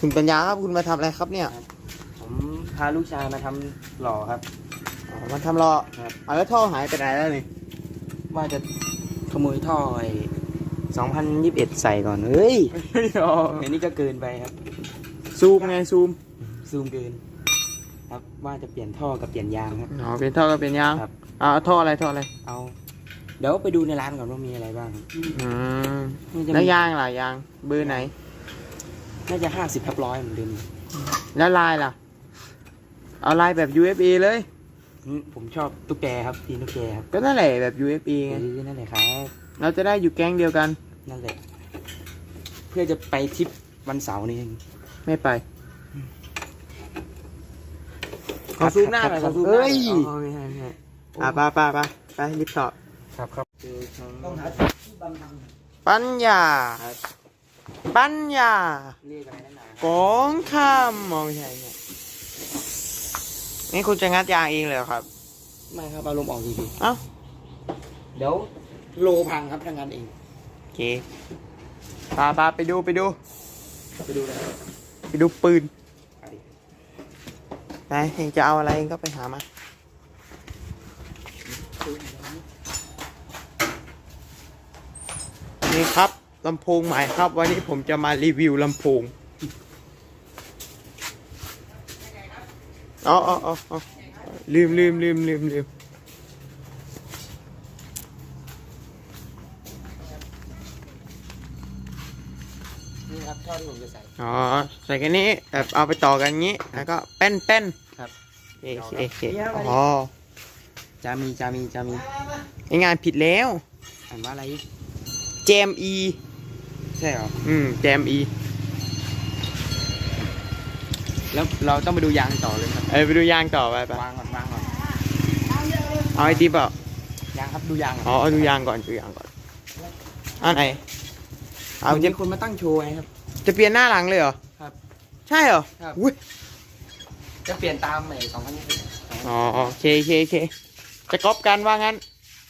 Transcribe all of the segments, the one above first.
คุณปัญญาครับคุณมาทำอะไรครับเนี่ยผมพาลูกชายมาทำหล่อครับ อ๋อมันทำรอครับ เอาแล้วท่อหายไปไหนแล้วนี่ว่าจะขโมยท่อไอ้2021 ใส่ก่อน เฮ้ยอันนี้ก็เกินไปครับ ซูมไงซูมซูมเกิน ครับว่าจะเปลี่ยนท่อกับเปลี่ยนยางครับ อ๋อเป็นท่อก็เป็นยางครับ อ่าท่ออะไรท่ออะไรเอา เดี๋ยวไปดูในร้านก่อนว่ามีอะไรบ้างอืมน่าจะแล้วมียางล่ะยางเบอร์ไหน น่าจะห้าสิบทับร้อยเหมือนเดิมแล้วลายล่ะ เอาลายแบบ UFA เลยอืมผมชอบตุ๊กแกครับตีนตุ๊กแกครับก็นั่นแหละแบบ UFA ไงเออนั่นแหละครับ เราจะได้อยู่แก๊งเดียวกัน นั่นแหละ เพื่อจะไปทริปวันเสาร์นี่เองไม่ไป ขอซูมหน้าหน่อยขอซูมหน้าหน่เฮ้อยยอ๋อไม่ใช่ไม่ใช่อะไปไปไปไปรีบต่อครับครับต้องหาที่บำบังปัญญา ปัญญาเรียกอะไรนั่นนะของข้ามมองไม่ใช่เนี่ยนี่คุณจะงัดยางเองเลยเหรอครับ ไม่ครับเอาลมออกดีเอ้าๆเดี๋ยวโลพังครับทางนั้นเองโอเคปาปาไปดูไปดู ไปดูเลยไปดูปืนไปดิไหนเองจะเอาอะไรเองก็ไปหามานี่ครับ ลำโพงใหม่ครับ วันนี้ผมจะมารีวิวลำโพงอ๋ออ๋ออ๋ออ๋อลืมลืมลืมลืมลืมนี่ครับท่อที่ผมจะใส่ อ๋อ ใส่แค่นี้แบบเอาไปต่อกันงี้ แล้วก็แป้นแป้นครับโอเคโอเคอ๋อจามีจามีจามีไองานผิดแล้วอ่านว่าอะไรเจมอี ใช่เหรอ อืมเจมอีแล้วเราต้องไปดูยางต่อเลยครับ เอ้ยไปดูยางต่อไปไปวางก่อนวางก่อน เอาไอติมเปล่ายางครับดูยางอ๋อเอาดูยางก่อนดูยางก่อนอันไหนเอาเอาจะจะคนมาตั้งโชว์ไงครับ จะเปลี่ยนหน้าหลังเลยเหรอ ครับ ใช่เหรอ ครับอุ้ยจะเปลี่ยนตามใหม่สองพันยี่สิบอ๋อโอเคโอเคโอเคจะก๊อปกันว่างั้น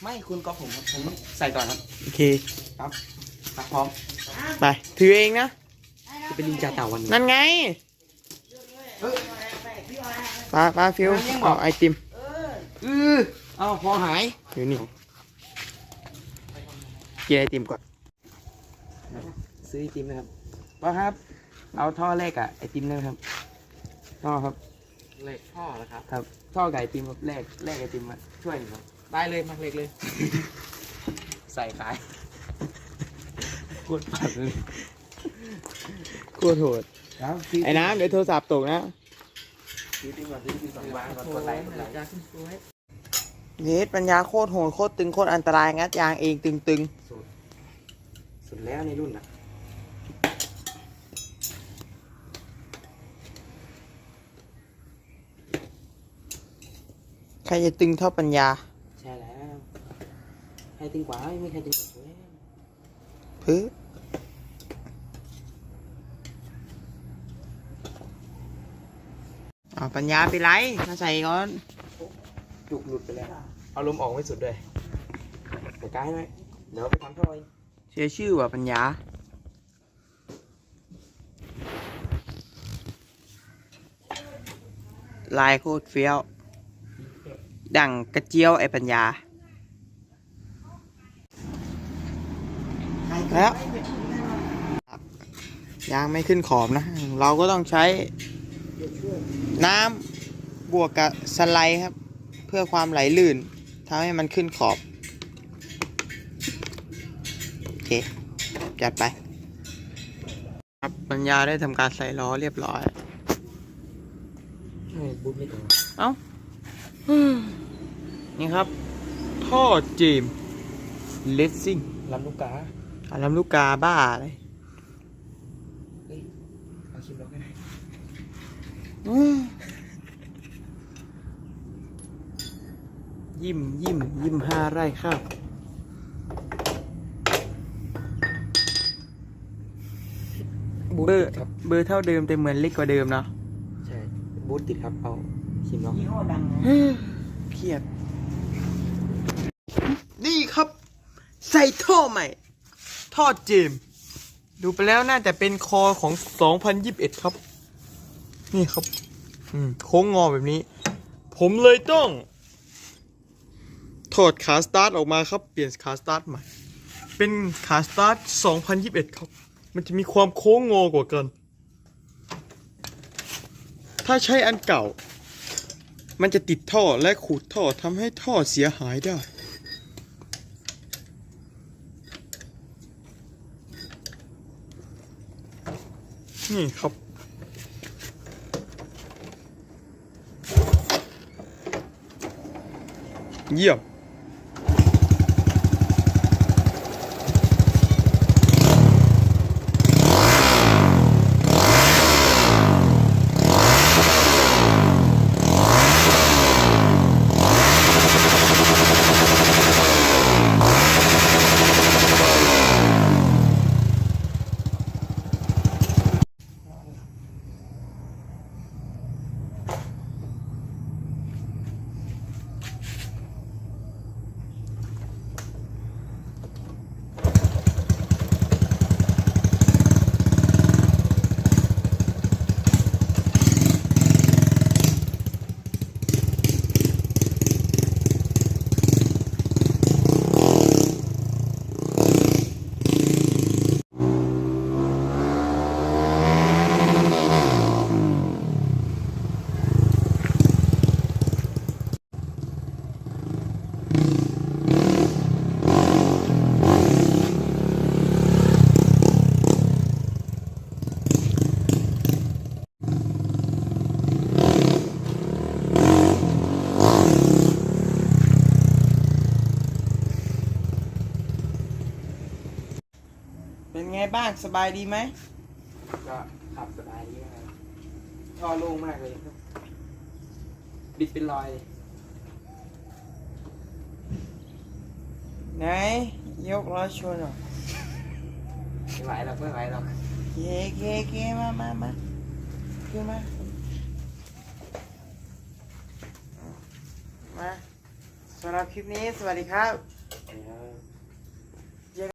ไม่คุณก็ผมครับผมใส่ก่อนครับ โอเค ครับครับพร้อม ไป ถือเองนะ จะเป็นลิงจ่าเต่าวันนี้นั่นไงปลาปลาฟิวเอาไอติมเออเอาพอหายอยู่นี่กินไอติมก่อน ซื้อไอติมนะครับว่าครับ เอาท่อแรกอะไอติมนะครับท่อครับเหล็กพ่อแล้วครับ ครับท่อไก่ไอติมครับแรกแรกไอติมมาช่วยหน่อยครับได้เลยมาเหล็กเลย ใส่ขาย กดปัดเลยกลัวโทษครับไอ้น้ำเดี๋ยวโทรศัพท์ตกนะซื้อติมก่อนซื้อติมสองบาทก่อนกดไลค์กดไลค์จะขึ้นสวยเนสปัญญาโคตรโหดโคตรตึงโคตรอันตรายงัดยางเองตึงตึงสุดแล้วในรุ่นอะใครจะตึงเท่าปัญญา ใช่แล้ว ใครตึงกว่าไม่มีใครตึงกว่า เลยพื้อ๋อปัญญาไปไรมาใส่ก่อนจุกหลุดไปแล้ว เอาลมออกไม่สุดเลยเดี๋ยวกายหน่อยเดี๋ยวไปทำท่อเองเสียชื่อว่ะปัญญา ลายโคตรเฟี้ยว ดังกระเจียวไอ้ปัญญา แล้วยางไม่ขึ้นขอบนะ เราก็ต้องใช้น้ำบวกกับสไลด์ครับ เพื่อความไหลลื่นทำให้มันขึ้นขอบ โอเค จัดไป ครับปัญญาได้ทำการใส่ล้อเรียบร้อยไม่บุ๊บไม่ตรงเอ้านี่ครับ ท่อเจมเลสซิ่งลำลูกกา อาลำลูกกาบ้าเลยเอาคลิปเราก็ได้ยิ้มยิ้มยิ้มห้าไร่ข้าวเบอร์ครับเบอร์เท่าเดิมแต่เหมือนเล็กกว่าเดิมเนาะใช่บูทติดครับเอาคลิปเรายี่ห้อดังนะเครียดนี่ครับ ใส่ท่อใหม่ ทอเจม ดูไปแล้วน่าจะเป็นคอของ 2021 ครับ นี่ครับ อืมโค้งงอแบบนี้ ผมเลยต้อง ถอดขาสตาร์ทออกมาครับ เปลี่ยนขาสตาร์ทใหม่ เป็นขาสตาร์ท 2021 ครับ มันจะมีความโค้งงอกว่ากัน ถ้าใช้อันเก่า มันจะติดท่อและขูดท่อทำให้ท่อเสียหายได้ นี่ครับ เยี่ยม บ้างสบายดีไหมก็ขับสบายดีนะครับท่อโล่งมากเลยครับ บิดเป็นรอยเลยไหน ยกล้อชนหน่อยไม่ไหวหรอกไม่ไหวหรอกเคเคเคมามามาขึ้นมา มาสำหรับคลิปนี้สวัสดีครับ เดี๋ยว